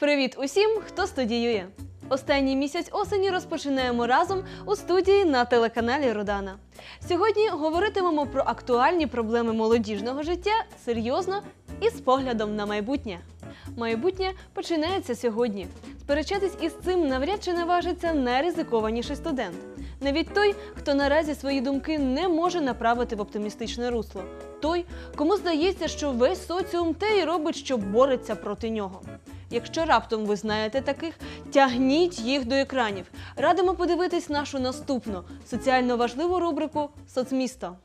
Привіт усім, хто студіює. Останній місяць осені розпочинаємо разом у студії на телеканалі Родана. Сьогодні говоритимемо про актуальні проблеми молодіжного життя серйозно і з поглядом на майбутнє. Майбутнє починається сьогодні. Сперечатись із цим навряд чи наважиться найризикованіший студент. Навіть той, хто наразі свої думки не може направити в оптимістичне русло. Той, кому здається, що весь соціум те й робить, що бореться проти нього. Якщо раптом ви знаєте таких, тягніть їх до екранів. Радимо подивитись нашу наступну соціально важливу рубрику Соцмісто.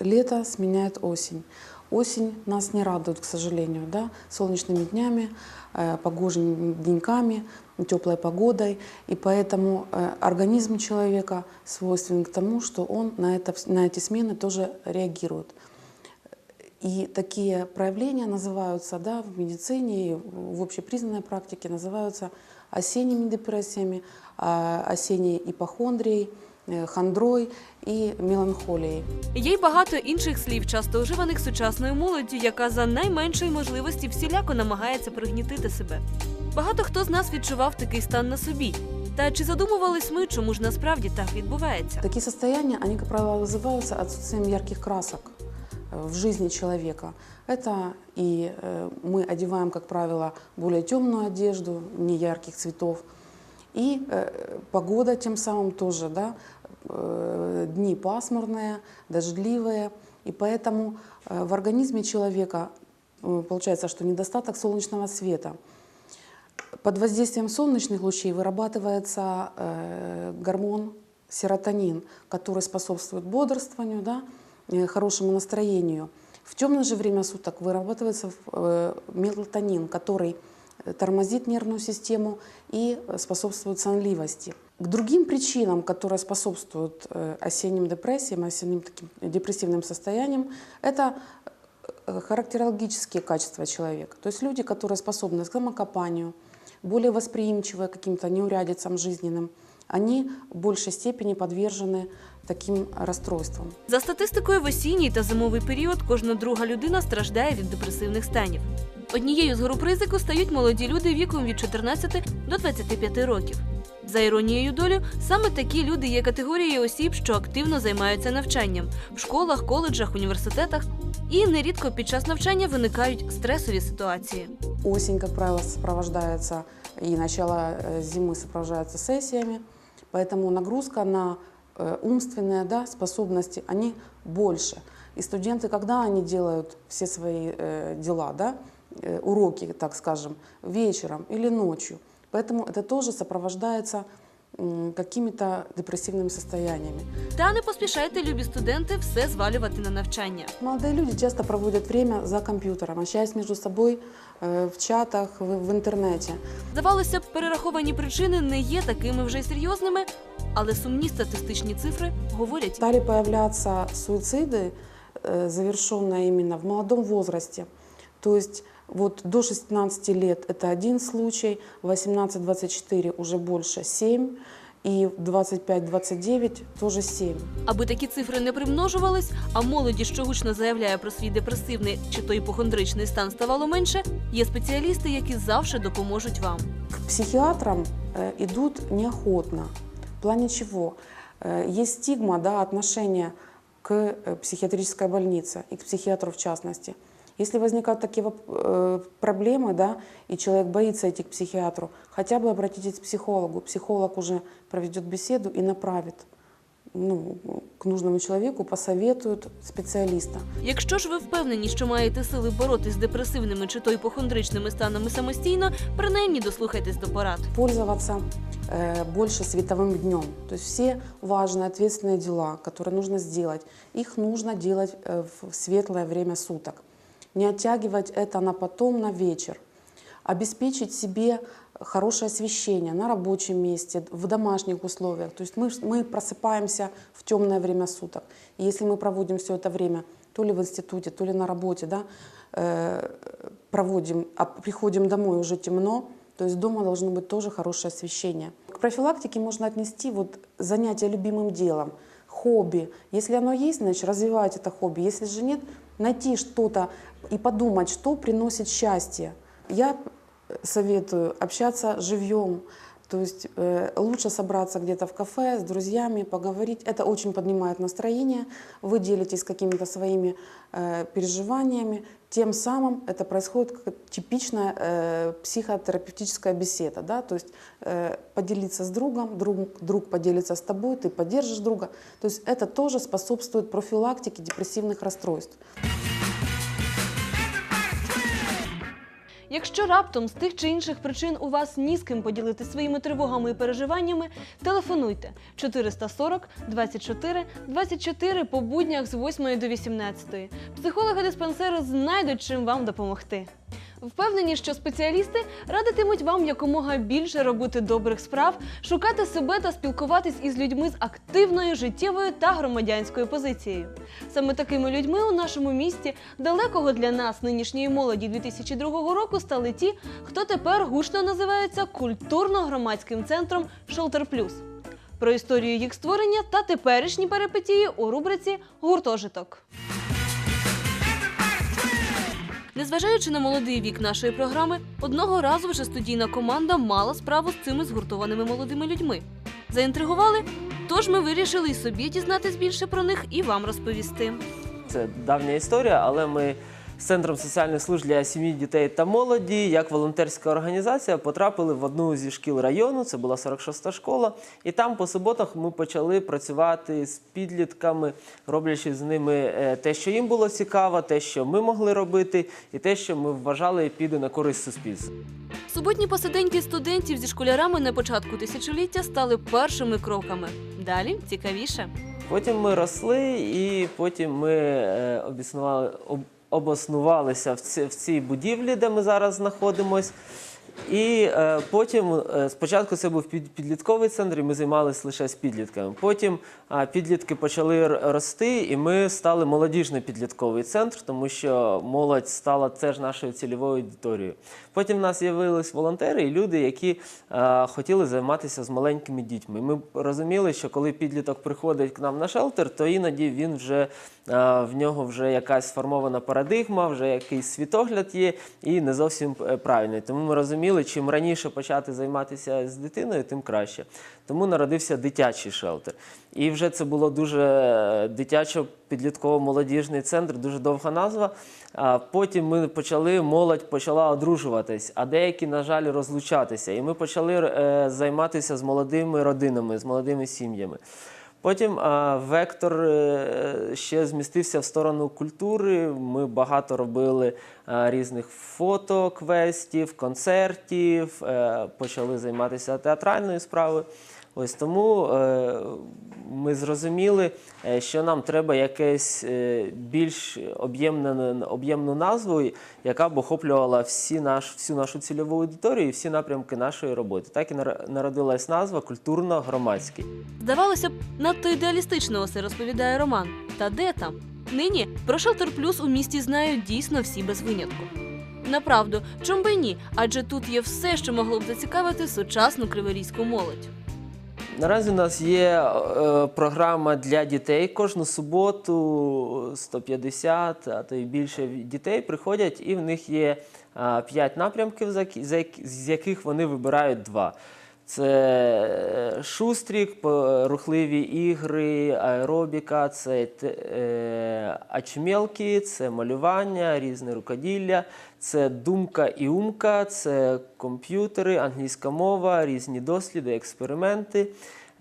Лето сменяет осень. Осень нас не радует, к сожалению, да, солнечными днями, э, погожими деньками, теплой погодой. И поэтому э, организм человека свойственен к тому, что он на, это, на эти смены тоже реагирует. И такие проявления называются да, в медицине и в общепризнанной практике называются осенними депрессиями, а, осенней ипохондрией, э, хандрой и меланхолией. Є й багато інших слів, часто вживаних сучасною молоддю, яка за найменшої можливості всіляко намагається пригнітити себе. Багато хто з нас відчував такий стан на собі. Та чи задумувались ми, чому ж насправді так відбувається? Такие состояния, они, как правило, вызываются отсутствием ярких красок э, В жизни человека. Это и э, мы одеваем, как правило, более темную одежду, не ярких цветов. И э, погода тем самым тоже, да, э, дни пасмурные, дождливые. И поэтому в организме человека получается, что недостаток солнечного света. Под воздействием солнечных лучей вырабатывается гормон серотонин, который способствует бодрствованию, да, хорошему настроению. В темное же время суток вырабатывается э, мелатонин, который э, тормозит нервную систему и э, способствует сонливости. К другим причинам, которые способствуют э, осенним депрессиям, осенним таким депрессивным состояниям, это э, характерологические качества человека. То есть люди, которые способны к самокопанию, более восприимчивые к каким-то неурядицам жизненным, они в большей степени подвержены таким расстройствам. За статистикою, в осінній та зимовий період кожна друга людина страждає від депресивних станів. Однією з груп ризику стають молоді люди віком від 14 до 25 років. За іронією долю, саме такі люди є категорією осіб, що активно займаються навчанням в школах, коледжах, університетах. І нерідко під час навчання виникають стресові ситуації. Осень, как правило, сопровождается, и начало э, зимы сопровождается сессиями, поэтому нагрузка на э, умственные да, способности, они больше. И студенты, когда они делают все свои э, дела, да, э, уроки, так скажем, вечером или ночью, поэтому это тоже сопровождается м, какими-то депрессивными состояниями. Та не поспішайте, любі студенти, все звалювати на навчання. Молодые люди часто проводят время за компьютером, общаясь между собой э, в чатах, в, в интернете. Здавалося б, перераховані причини не є такими вже й серйозними, але сумні статистичні цифри говорять. Стали появляться суициды, э, завершенные именно в молодом возрасте. То есть вот до 16 лет это один случай, 18-24 уже больше 7, и 25-29 тоже 7. Аби такі цифри не примножувались, а молоді, що гучно заявляє про свій депресивний чи то іпохондричний стан ставало менше, є спеціалісти, які завжди допоможуть вам. К психиатрам э, идут неохотно. В плане чего? Э, есть стигма, да, отношения к э, психиатрической больнице и к психиатру в частности. Если возникают такие воп- э, проблемы, да, и человек боится идти к психиатру, хотя бы обратитесь к психологу. Психолог уже проведет беседу и направит ну, к нужному человеку, посоветует специалиста. Якщо ж ви впевнені, що маєте сили боротись з депресивними чи то іпохондричними станами самостійно, принаймні дослухайтесь до порад. пользоваться э, больше световым днем. То есть все важные, ответственные дела, которые нужно сделать, их нужно делать э, в светлое время суток. Не оттягивать это на потом, на вечер. обеспечить себе хорошее освещение на рабочем месте, в домашних условиях. То есть мы, мы просыпаемся в темное время суток. И если мы проводим все это время то ли в институте, то ли на работе, да, э, проводим, а приходим домой уже темно, то есть дома должно быть тоже хорошее освещение. К профилактике можно отнести вот занятие любимым делом, хобби. Если оно есть, значит развивать это хобби. Если же нет, найти что-то и подумать, что приносит счастье. Я советую общаться живьем, то есть э, лучше собраться где-то в кафе с друзьями, поговорить. Это очень поднимает настроение. Вы делитесь какими-то своими э, переживаниями. Тем самым это происходит как типичная э, психотерапевтическая беседа. Да? То есть э, поделиться с другом, друг, друг поделится с тобой, ты поддержишь друга. То есть это тоже способствует профилактике депрессивных расстройств. Якщо раптом з тих чи інших причин у вас ні з ким поділити своїми тривогами і переживаннями, телефонуйте 440 24 24 по буднях з 8 до 18. Психологи диспансери знайдуть чим вам допомогти. Впевнені, що спеціалісти радитимуть вам якомога більше робити добрих справ, шукати себе та спілкуватись із людьми з активною життєвою та громадянською позицією. Саме такими людьми у нашому місті, далекого для нас нинішньої молоді 2002 року, стали ті, хто тепер гучно називається культурно-громадським центром Шелтер Плюс. Про історію їх створення та теперішні перипетії у рубриці Гуртожиток. Незважаючи на молодий вік нашої програми, одного разу вже студійна команда мала справу з цими згуртованими молодими людьми. Заінтригували? Тож ми вирішили і собі дізнатись більше про них і вам розповісти. Це давня історія, але ми з Центром соціальних служб для сім'ї, дітей та молоді, як волонтерська організація, потрапили в одну зі шкіл району. Це була 46-та школа. І там по суботах ми почали працювати з підлітками, роблячи з ними е, те, що їм було цікаво, те, що ми могли робити, і те, що ми вважали піде на користь суспільству. Суботні посиденьки студентів зі школярами на початку тисячоліття стали першими кроками. Далі цікавіше. Потім ми росли, і потім ми е, обіснували, об, обоснувалися в, ці, в цій будівлі, де ми зараз знаходимось. І е, потім е, спочатку це був під, підлітковий центр, і ми займалися лише з підлітками. Потім е, підлітки почали рости, і ми стали молодіжний підлітковий центр, тому що молодь стала теж нашою цільовою аудиторією. Потім в нас з'явились волонтери і люди, які е, хотіли займатися з маленькими дітьми. Ми розуміли, що коли підліток приходить к нам на шелтер, то іноді він вже е, в нього вже якась сформована парадигма, вже якийсь світогляд є і не зовсім е, правильний. Тому ми розуміли, чим раніше почати займатися з дитиною, тим краще. Тому народився дитячий шелтер. І вже це було дуже е, дитячо-підлітково-молодіжний центр, дуже довга назва. А потім ми почали, молодь почала одружуватись, а деякі, на жаль, розлучатися. І ми почали е, займатися з молодими родинами, з молодими сім'ями. Потім вектор е, ще змістився в сторону культури. Ми багато робили різних фотоквестів, концертів, е, почали займатися театральною справою. Ось тому е, ми зрозуміли, е, що нам треба якесь е, більш об'ємне, об'ємну назву, яка б охоплювала всі наш, всю нашу цільову аудиторію і всі напрямки нашої роботи. Так і нар- народилась назва культурно-громадський. Здавалося б, надто ідеалістично усе розповідає Роман. Та де там? Нині про Шелтер Плюс у місті знають дійсно всі без винятку. Направду, чом би ні? Адже тут є все, що могло б зацікавити сучасну криворізьку молодь. Наразі у нас є е, програма для дітей. Кожну суботу 150, а то й більше дітей приходять, і в них є 5 напрямків, з яких вони вибирають два. Це е, шустрік, рухливі ігри, аеробіка, це е, ачмелки, це малювання, різне рукоділля, це думка і умка, це комп'ютери, англійська мова, різні досліди, експерименти.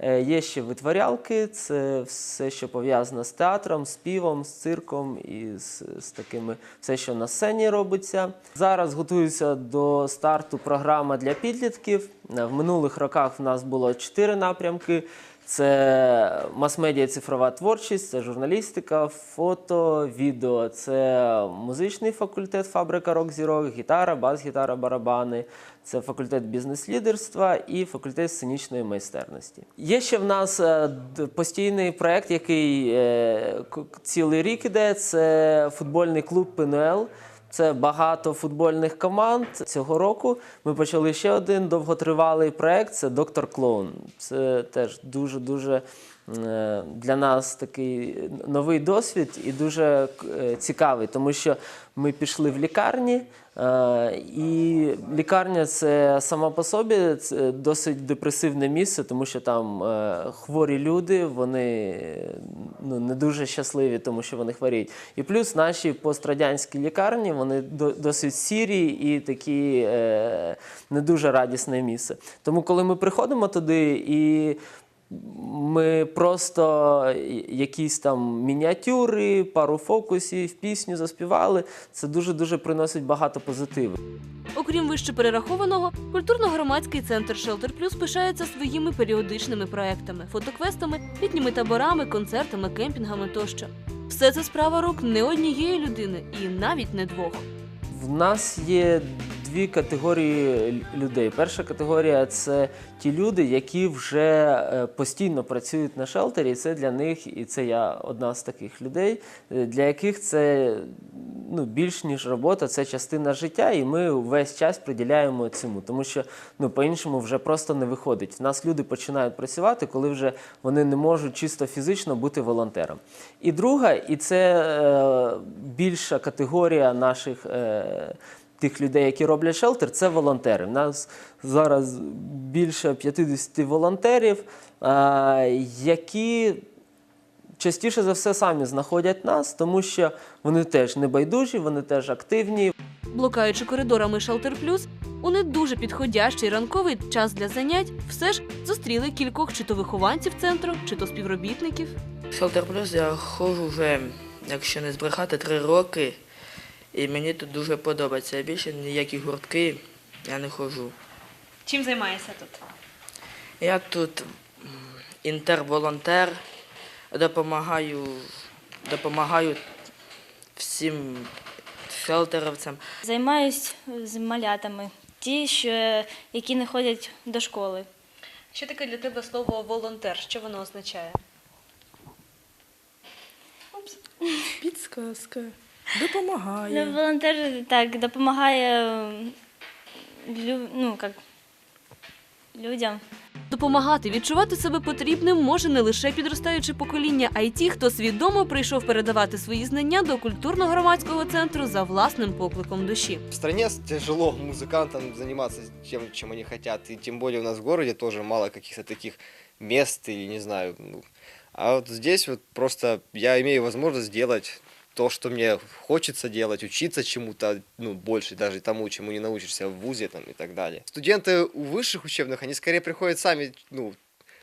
Е, Є ще витворялки, це все, що пов'язано з театром, співом, з цирком і з, з такими все, що на сцені робиться. Зараз готується до старту програма для підлітків. Е, В минулих роках в нас було чотири напрямки: Це мас-медіа, цифрова творчість, це журналістика, фото, відео, це музичний факультет, фабрика рок-зірок, гітара, бас-гітара, барабани, це факультет бізнес-лідерства і факультет сценічної майстерності. Є ще в нас е, постійний проект, який е, цілий рік іде. Це футбольний клуб ПНЛ. Це багато футбольних команд. Цього року ми почали ще один довготривалий проект. Це доктор Клоун. Це теж дуже дуже е, для нас такий новий досвід і дуже е, цікавий, тому що ми пішли в лікарні. Е, І лікарня це сама по собі це досить депресивне місце, тому що там е, хворі люди, вони ну, не дуже щасливі, тому що вони хворіють. І плюс наші пострадянські лікарні вони досить сірі і такі е, не дуже радісне місце. Тому, коли ми приходимо туди і ми просто якісь там мініатюри, пару фокусів, пісню заспівали. Це дуже-дуже приносить багато позитиву. Окрім вище перерахованого, культурно-громадський центр Shelter Plus пишається своїми періодичними проектами, фотоквестами, літніми таборами, концертами, кемпінгами тощо. Все це справа рук не однієї людини і навіть не двох. В нас є дві категорії людей. Перша категорія це ті люди, які вже е, постійно працюють на шелтері. І це для них, і це я одна з таких людей, е, для яких це ну, більш ніж робота, це частина життя, і ми весь час приділяємо цьому, тому що ну, по-іншому вже просто не виходить. В нас люди починають працювати, коли вже вони не можуть чисто фізично бути волонтером. І друга, і це е, більша категорія наших. Е, Тих людей, які роблять шелтер, це волонтери. У нас зараз більше 50 волонтерів, які частіше за все самі знаходять нас, тому що вони теж не байдужі, вони теж активні, Блукаючи коридорами Shelter Plus, у не дуже підходящий ранковий час для занять все ж зустріли кількох чи то вихованців центру, чи то співробітників. Shelter Plus я ходжу вже, якщо не збрехати, три роки. І мені тут дуже подобається. Я більше ніякі гуртки я не ходжу. Чим займаєшся тут? Я тут інтерволонтер, допомагаю, допомагаю всім шелтеровцям. Займаюсь з малятами, ті, що, які не ходять до школи. Що таке для тебе слово волонтер? Що воно означає? Підсказка. Ну, волонтер так допомагає лю, ну, як, людям. Допомагати відчувати себе потрібним може не лише підростаюче покоління, а й ті, хто свідомо прийшов передавати свої знання до культурно-громадського центру за власним покликом душі. В стране с- тяжело музыкантам заниматься тем, чем они хотят. И тем более у нас в городе тоже мало каких-то таких мест или не знаю. ну. А вот здесь вот просто я имею возможность сделать то, что мне хочется делать, учиться чему-то, ну, больше даже тому, чему не научишься в ВУЗе там, и так далее. Студенты у высших учебных, они скорее приходят сами, ну,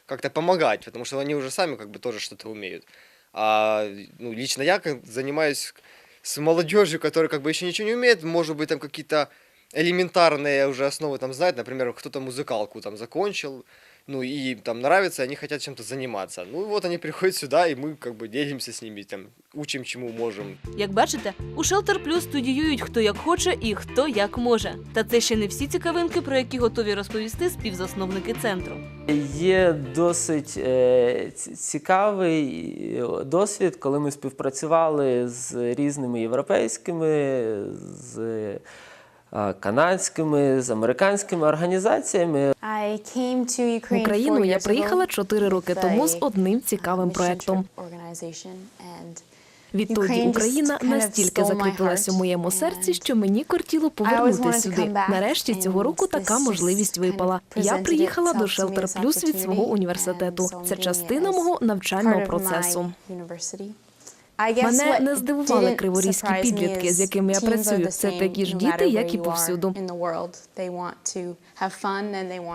как-то помогать, потому что они уже сами как бы тоже что-то умеют. А ну, лично я как занимаюсь с молодежью, которая как бы еще ничего не умеет, может быть, там какие-то элементарные уже основы там знает, например, кто-то музыкалку там закончил, ну и им там нравится, и они хотят чем-то заниматься. Ну вот они приходят сюда, и мы как бы делимся с ними, там, учим чему можем. Як бачите, у Shelter Plus студіюють хто як хоче і хто як може. Та це ще не всі цікавинки, про які готові розповісти співзасновники центру. Є досить е, цікавий е, досвід, коли ми співпрацювали з різними європейськими, з е, канадськими, з американськими організаціями. В Україну я приїхала чотири роки тому з одним цікавим проектом. Відтоді Україна настільки закріпилась у моєму серці, що мені кортіло повернути сюди. Нарешті цього року така можливість випала. Я приїхала до Shelter Plus від свого університету. Це частина мого навчального процесу. Мене не здивували криворізькі підлітки, з якими я працюю. Це такі ж діти, як і повсюду.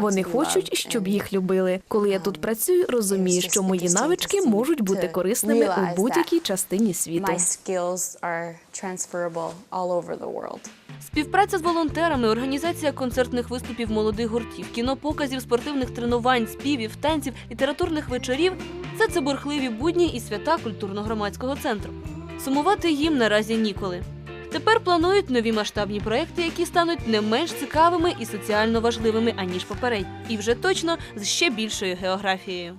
Вони хочуть, щоб їх любили. Коли я тут працюю, розумію, що мої навички можуть бути корисними у будь-якій частині світу. Співпраця з волонтерами, організація концертних виступів молодих гуртів, кінопоказів, спортивних тренувань, співів, танців, літературних вечорів це бурхливі будні і свята культурно-громадського центру. Сумувати їм наразі ніколи. Тепер планують нові масштабні проекти, які стануть не менш цікавими і соціально важливими, аніж попередні, і вже точно з ще більшою географією.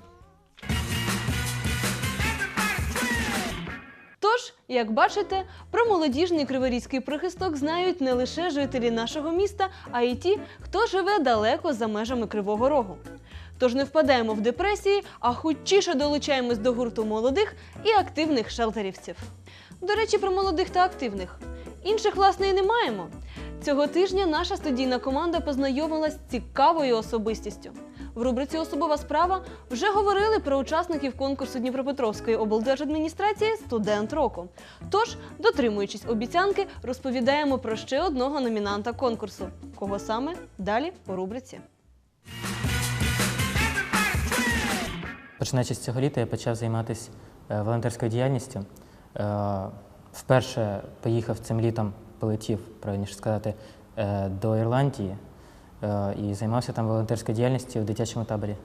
Тож, як бачите, про молодіжний криворізький прихисток знають не лише жителі нашого міста, а й ті, хто живе далеко за межами Кривого Рогу. Тож не впадаємо в депресії, а хутчіше долучаємось до гурту молодих і активних шелтерівців. До речі, про молодих та активних. Інших, власне, і не маємо. Цього тижня наша студійна команда познайомилась з цікавою особистістю. В рубриці Особова справа вже говорили про учасників конкурсу Дніпропетровської облдержадміністрації Студент року. Тож, дотримуючись обіцянки, розповідаємо про ще одного номінанта конкурсу. Кого саме далі у рубриці. Починаючи з цього літа, я почав займатися е, волонтерською діяльністю. Е, Вперше поїхав цим літом, полетів, правильніше сказати, е, до Ірландії е, і займався там волонтерською діяльністю в дитячому таборі.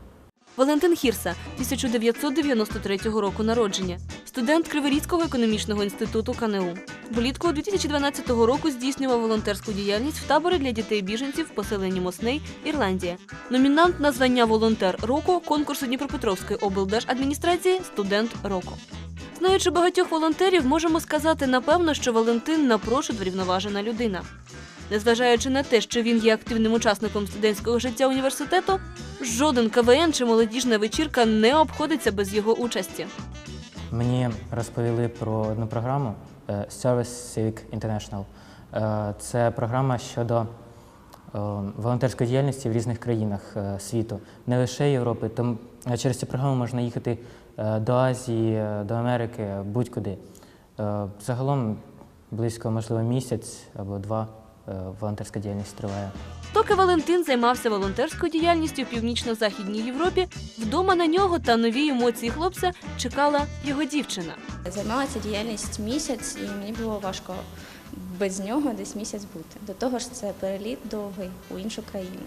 Валентин Хірса, 1993 року народження, студент Криворізького економічного інституту КНУ. Влітку 2012 року здійснював волонтерську діяльність в таборі для дітей-біженців в поселенні Мосней, Ірландія. Номінант на звання волонтер року конкурсу Дніпропетровської облдержадміністрації Студент року. Знаючи багатьох волонтерів, можемо сказати напевно, що Валентин напрочуд врівноважена людина. Незважаючи на те, що він є активним учасником студентського життя університету, жоден КВН чи молодіжна вечірка не обходиться без його участі. Мені розповіли про одну програму е, Service Civic International. Е, Це програма щодо е, волонтерської діяльності в різних країнах світу, не лише Європи. Тому через цю програму можна їхати до Азії, е, до Америки, будь-куди. Е, Загалом близько, можливо, місяць або два е, волонтерська діяльність триває. Доки Валентин займався волонтерською діяльністю в північно-західній Європі, вдома на нього та нові емоції хлопця чекала його дівчина. Займалася діяльність місяць, і мені було важко без нього десь місяць бути. До того ж, це переліт довгий у іншу країну.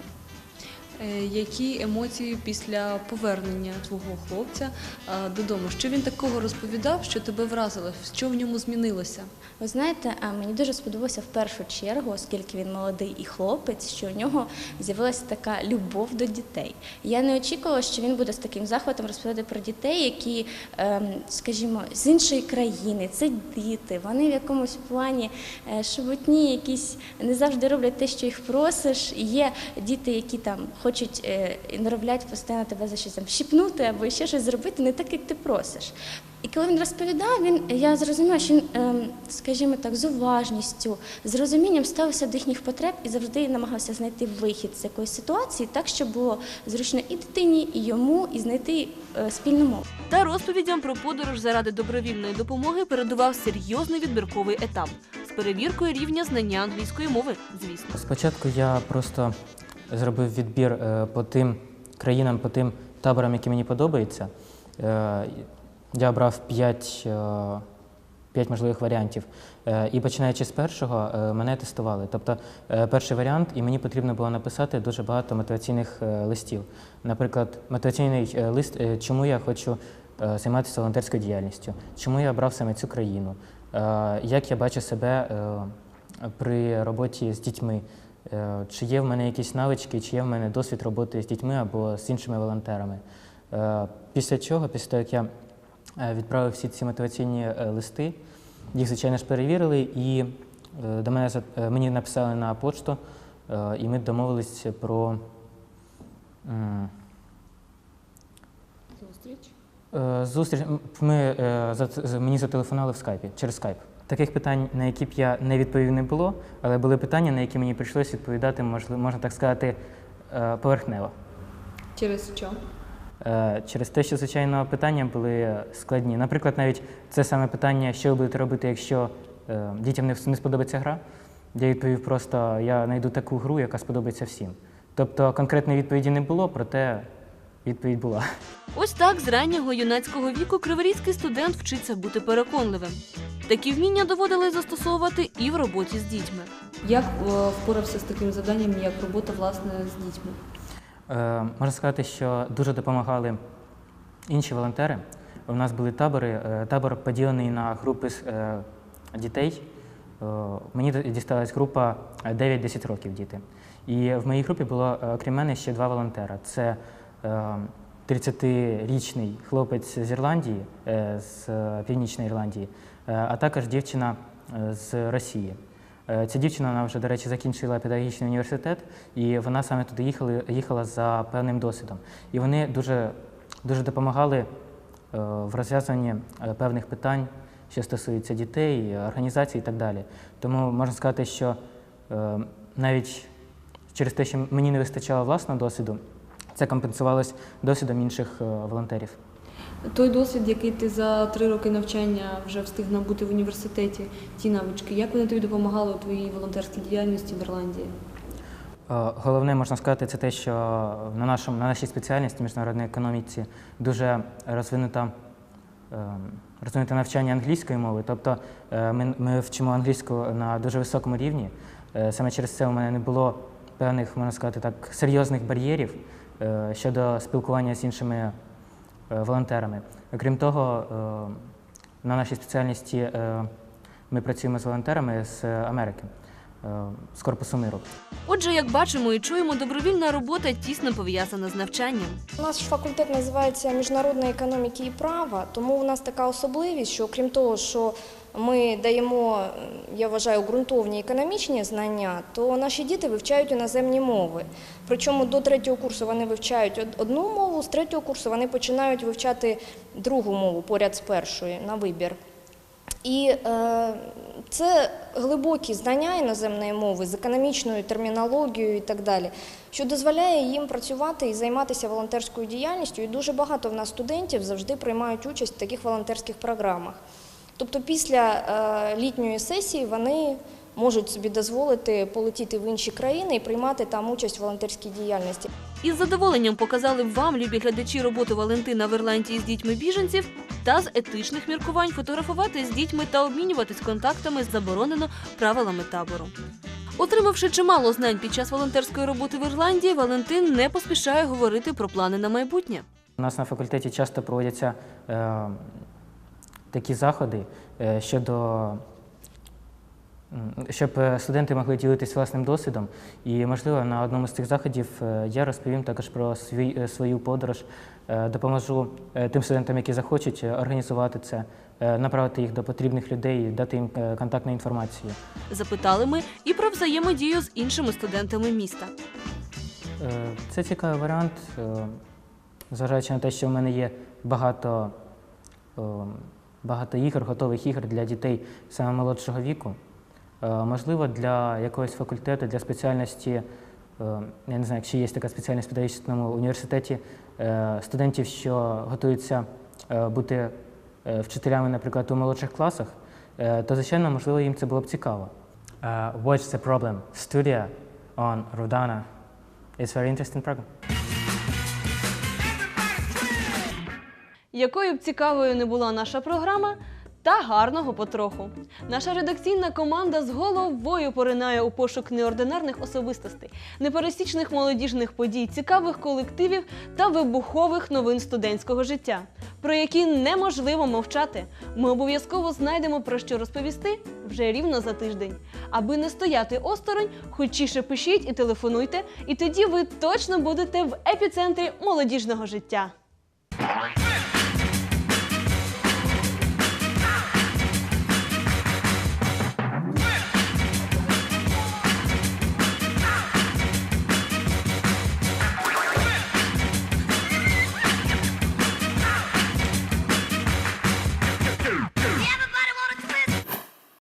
Е, Які емоції після повернення твого хлопця е, додому? Що він такого розповідав, що тебе вразило? Що в ньому змінилося? Ви знаєте, а мені дуже сподобалося в першу чергу, оскільки він молодий і хлопець, що у нього з'явилася така любов до дітей. Я не очікувала, що він буде з таким захватом розповідати про дітей, які, ем, скажімо, з іншої країни, це діти. Вони в якомусь плані е, шебутні, якісь не завжди роблять те, що їх просиш. Є діти, які там хочуть е, і норовлять постійно тебе за щось там щіпнути або ще щось зробити, не так, як ти просиш. І коли він розповідав, він я зрозуміла, що він, ем, скажімо так, з уважністю, з розумінням ставився до їхніх потреб і завжди намагався знайти вихід з якоїсь ситуації, так щоб було зручно і дитині, і йому, і знайти е, спільну мову. Та розповідям про подорож заради добровільної допомоги передував серйозний відбірковий етап з перевіркою рівня знання англійської мови, звісно. Спочатку я просто зробив відбір е, по тим країнам, по тим таборам, які мені подобаються. Е, Я обрав п'ять, е, можливих варіантів. І починаючи з першого, мене тестували. Тобто перший варіант, і мені потрібно було написати дуже багато мотиваційних листів. Наприклад, мотиваційний лист, чому я хочу займатися волонтерською діяльністю, чому я обрав саме цю країну, як я бачу себе при роботі з дітьми. Е, Чи є в мене якісь навички, чи є в мене досвід роботи з дітьми або з іншими волонтерами. Е, Після чого, після того, як я е, відправив всі ці мотиваційні листи, їх, звичайно ж, перевірили, і до мене мені написали на почту, і ми домовились про Е, Зустріч ми мені зателефонували в скайпі через скайп. Таких питань, на які б я не відповів, не було, але були питання, на які мені прийшлося відповідати, можна так сказати, е, поверхнево. Через що? Е, Через те, що, звичайно, питання були складні. Наприклад, навіть це саме питання, що ви будете робити, якщо е, дітям не сподобається гра. Я відповів просто: я знайду таку гру, яка сподобається всім. Тобто конкретної відповіді не було, проте відповідь була. Ось так з раннього юнацького віку криворізький студент вчиться бути переконливим. Такі вміння доводили застосовувати і в роботі з дітьми. Як е, впорався з таким завданням, як робота власне з дітьми? Е, можна сказати, що дуже допомагали інші волонтери. У нас були табори. Е, табор поділений на групи е, дітей. Мені дісталась група е, 9-10 років діти. І в моїй групі було окрім мене ще два волонтера. Це 30-річний хлопець з Ірландії, е, з е, Північної Ірландії, е, а також дівчина е, з Росії. Е, Ця дівчина вона вже, до речі, закінчила педагогічний університет, і вона саме туди їхала, їхала за певним досвідом. І вони дуже, дуже допомагали е, в розв'язанні е, певних питань, що стосуються дітей, організацій і так далі. Тому можна сказати, що е, навіть через те, що мені не вистачало власного досвіду, це компенсувалось досвідом інших е, волонтерів. Той досвід, який ти за три роки навчання вже встиг набути в університеті, ті навички, як вони тобі допомагали у твоїй волонтерській діяльності в Ірландії? Е, Головне, можна сказати, це те, що на, нашому, на нашій спеціальності міжнародної економіці дуже розвинута, е, розвинуте навчання англійської мови. Тобто ми, ми вчимо англійську на дуже високому рівні. Саме через це у мене не було певних, можна сказати так, серйозних бар'єрів щодо спілкування з іншими е, волонтерами. Окрім того, е, на нашій спеціальності е, ми працюємо з волонтерами з Америки, е, з Корпусу миру. Отже, як бачимо і чуємо, добровільна робота тісно пов'язана з навчанням. Наш факультет називається міжнародної економіки і права, тому у нас така особливість, що крім того, що ми даємо, е, я вважаю, ґрунтовні економічні знання, то наші діти вивчають іноземні мови. Причому до третього курсу вони вивчають одну мову, з третього курсу вони починають вивчати другу мову поряд з першою на вибір. І е, це глибокі знання іноземної мови з економічною термінологією і так далі, що дозволяє їм працювати і займатися волонтерською діяльністю. І дуже багато в нас студентів завжди приймають участь в таких волонтерських програмах. Тобто після е, літньої сесії вони можуть собі дозволити полетіти в інші країни і приймати там участь в волонтерській діяльності. Із задоволенням показали вам, любі глядачі, роботу Валентина в Ірландії з дітьми біженців та з етичних міркувань фотографувати з дітьми та обмінюватись контактами заборонено правилами табору. Отримавши чимало знань під час волонтерської роботи в Ірландії, Валентин не поспішає говорити про плани на майбутнє. У нас на факультеті часто проводяться е, такі заходи е, щодо, щоб е, студенти могли ділитися власним досвідом. І, можливо, на одному з цих заходів е, я розповім також про свій, е, свою подорож, допоможу тим студентам, які захочуть організувати це, направити їх до потрібних людей, дати їм контактну інформацію. Запитали ми і про взаємодію з іншими студентами міста. Це цікавий варіант, зважаючи на те, що в мене є багато, е, багато ігор, готових ігор для дітей саме молодшого віку. Е, Можливо, для якогось факультету, для спеціальності, е, я не знаю, якщо є така спеціальність в педагогічному університеті, е, студентів, що готуються бути вчителями, наприклад, у молодших класах, то, звичайно, можливо, їм це було б цікаво. Uh, What's the problem? Studia on Rodana. It's a very interesting program. Якою б цікавою не була наша програма, та гарного потроху. Наша редакційна команда з головою поринає у пошук неординарних особистостей, непересічних молодіжних подій, цікавих колективів та вибухових новин студентського життя, про які неможливо мовчати. Ми обов'язково знайдемо про що розповісти вже рівно за тиждень. Аби не стояти осторонь, хочіше пишіть і телефонуйте, і тоді ви точно будете в епіцентрі молодіжного життя.